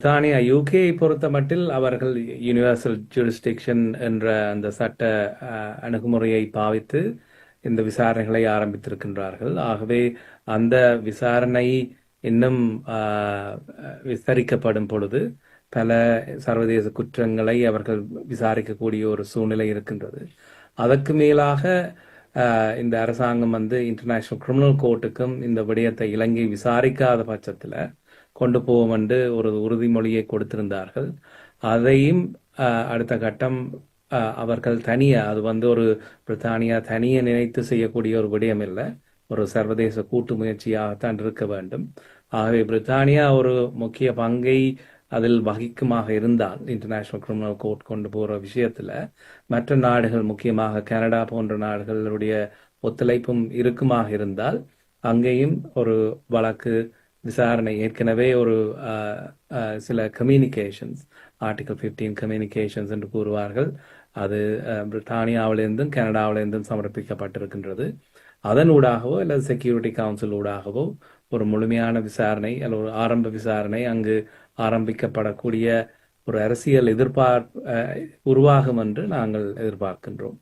தானியா யூகேயை பொறுத்தமட்டில் அவர்கள் universal jurisdiction என்ற அந்த சட்ட அஹ், அணுகுமுறையை பாவித்து இந்த விசாரணைகளை ஆரம்பித்திருக்கின்றார்கள். ஆகவே அந்த விசாரணை இன்னும் அஹ், விஸ்தரிக்கப்படும் பொழுது பல சர்வதேச குற்றங்களை அவர்கள் விசாரிக்கக்கூடிய ஒரு சூழ்நிலை இருக்கின்றது. அதற்கு மேலாக இந்த அரசாங்கம் வந்து இன்டர்நேஷனல் கிரிமினல் கோர்ட்டுக்கும் இந்த விடயத்தை இலங்கை விசாரிக்காத பட்சத்தில் கொண்டு போவோம் என்று ஒரு உறுதிமொழியை கொடுத்திருந்தார்கள். அதையும் அஹ், அடுத்த கட்டம் அஹ், அவர்கள் தனியா அது வந்து ஒரு பிரித்தானியா தனியை நினைத்து செய்யக்கூடிய ஒரு விடயம் இல்லை ஒரு சர்வதேச கூட்டு முயற்சியாகத்தான் இருக்க வேண்டும். ஆகவே பிரித்தானியா ஒரு முக்கிய பங்கை அதில் வகிக்குமாக இருந்தால் இன்டர்நேஷனல் கிரிமினல் கோர்ட் கொண்டு போற விஷயத்துல மற்ற நாடுகள் முக்கியமாக கனடா போன்ற நாடுகளுடைய ஒத்துழைப்பும் இருக்குமாக இருந்தால் அங்கேயும் ஒரு வழக்கு விசாரணை ஏற்கனவே ஒரு அஹ், சில கம்யூனிகேஷன்ஸ் ஆர்டிகல் 15 கம்யூனிகேஷன்ஸ் என்று கூறுவார்கள். அது அஹ், பிரித்தானியாவிலிருந்தும் கனடாவிலிருந்தும் சமர்ப்பிக்கப்பட்டிருக்கின்றது. அதன் ஊடாகவோ அல்லது செக்யூரிட்டி கவுன்சில் ஊடாகவோ ஒரு முழுமையான விசாரணை அல்லது ஒரு ஆரம்ப விசாரணை அங்கு ஆரம்பிக்கப்படக்கூடிய ஒரு அரசியல் எதிர்பார்ப்பு அஹ், உருவாகும் என்று நாங்கள் எதிர்பார்க்கின்றோம்.